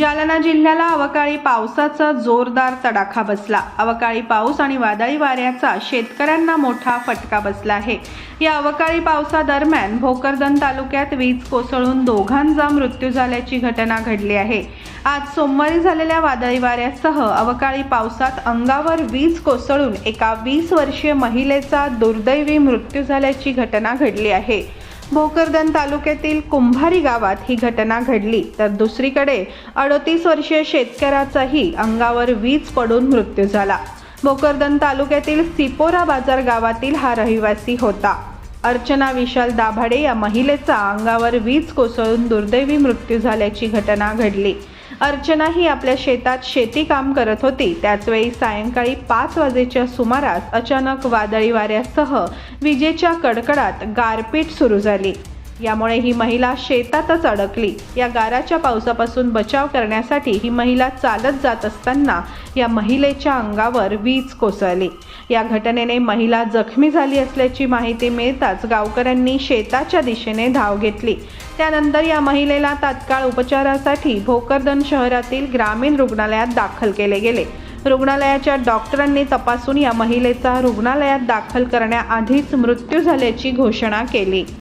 जालना जिल्ह्याला अवकाळी पावसाचा जोरदार तडाखा बसला. अवकाळी पाऊस आणि वादळी वाऱ्याचा शेतकऱ्यांना मोठा फटका बसला आहे. या अवकाळी पावसादरम्यान भोकरदन तालुक्यात वीज कोसळून दोघांचा मृत्यू झाल्याची घटना घडली आहे. आज सोमवारी झालेल्या वादळी वाऱ्यासह अवकाळी पावसात अंगावर वीज कोसळून एका वीस वर्षीय महिलेचा दुर्दैवी मृत्यू झाल्याची घटना घडली आहे. भोकरदन तालुक्यातील कुंभारी गावात ही घटना घडली. तर दुसरीकडे अडतीस वर्षीय शेतकऱ्याचाही अंगावर वीज पडून मृत्यू झाला. भोकरदन तालुक्यातील सिपोरा बाजार गावातील हा रहिवासी होता. अर्चना विशाल दाभाडे या महिलेचा अंगावर वीज कोसळून दुर्दैवी मृत्यू झाल्याची घटना घडली. अर्चना ही आपल्या शेतात शेती काम करत होती. त्याचवेळी सायंकाळी पाच वाजेच्या सुमारास अचानक वादळी वाऱ्यासह विजेच्या कडकडात गारपीट सुरू झाली. यामुळे ही महिला शेतातच अडकली. या गाराच्या पावसापासून बचाव करण्यासाठी ही महिला चालत जात असताना या महिलेच्या अंगावर वीज कोसळली. या घटनेने महिला जखमी झाली असल्याची माहिती मिळताच गावकऱ्यांनी शेताच्या दिशेने धाव घेतली. त्यानंतर या महिलेला तात्काळ उपचारासाठी भोकरदन शहरातील ग्रामीण रुग्णालयात दाखल केले गेले. रुग्णालयाच्या डॉक्टरांनी तपासून या महिलेचा रुग्णालयात दाखल करण्याआधीच मृत्यू झाल्याची घोषणा केली.